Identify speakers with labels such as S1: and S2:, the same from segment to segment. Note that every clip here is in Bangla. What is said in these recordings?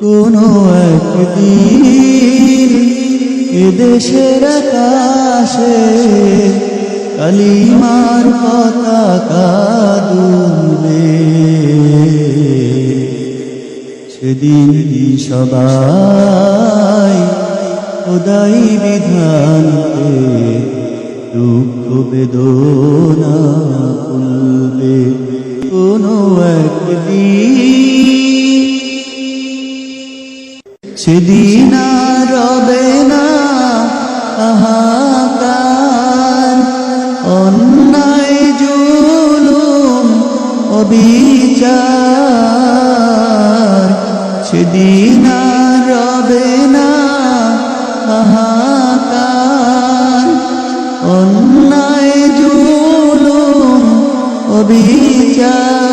S1: কোনো একদিন এদেশের আকাশে কালিমার পতাকা দুলবে। সেদিন সবাই খোদাই বিধানকে দুঃখ বেদনা ভুলবে কোনো একদিন সেদিন রবে না আহাকার। অন্যায়, জুলুম, অবিচার। সেদিন রবে না আহাকার। অন্যায়, জুলুম, অবিচার।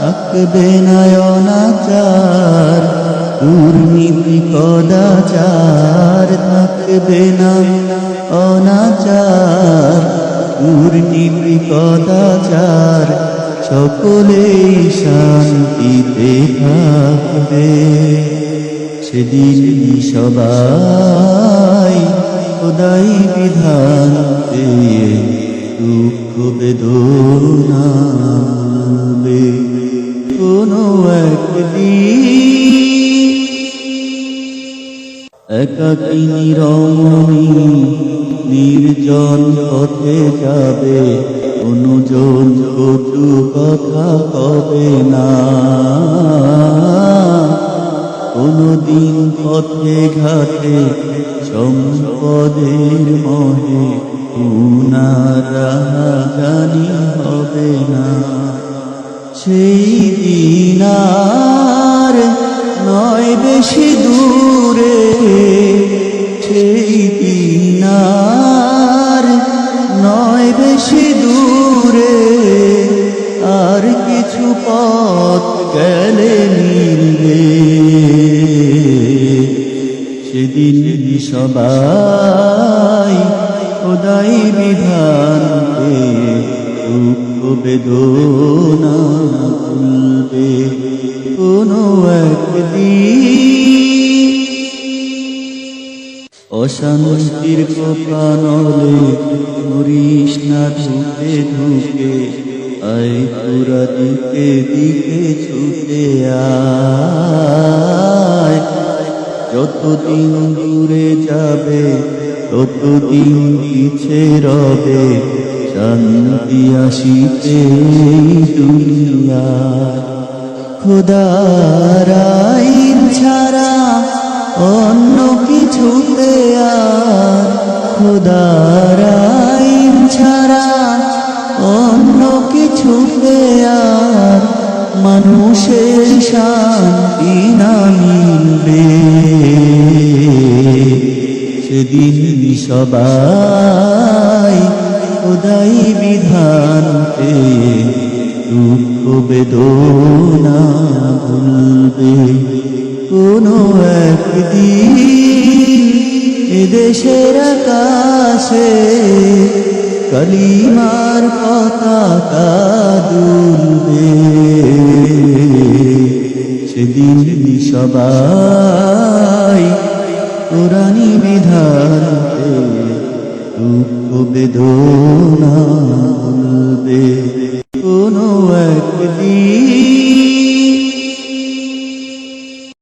S1: থাকবে নয়নাচার। দুর্নীতি কদাচার থাকবে না, অনাচার। দুর্নীতি কদাচার সকলেই শান্তিতে থাকবে। সেদিন সবাই খোদাই বিধান পেয়ে দুঃখ বেদনা কোনো একদিন নির্জন পথে যাবে, অনুজন কটু কথা কবে না। কোনদিন পথে ঘাটে সম্পদের মহে জানি হবে না। সেই দিনার নয় বেশি দূরে বেশি দূরে আর কিছু পথ গেলে মিলবে। সেদিন সবাই খোদাই বিধান দুঃখ বেদনা ভুলবে। কোনো একদিন অশান্তির কোপানলে মরিস না ধুকে ধুকে আই পুরা দিকে দিকে ছুটে আয়। যতদিন দূরে যাবে, ততদিন পিছে রবে, শান্তি আসিতে দুনিয়া খোদার কিছুতে আর মানুষের শান্তি না মিলবে সেদিন সবাই খোদাই বিধান পেয়ে দুঃখ বেদনা ভুলবে। কোনো একদিন এদেশের আকাশে কালিমার পতাকা দুলবে সেদিন সবাই কোরআনি বিধান পেয়ে দুঃখ বেদনা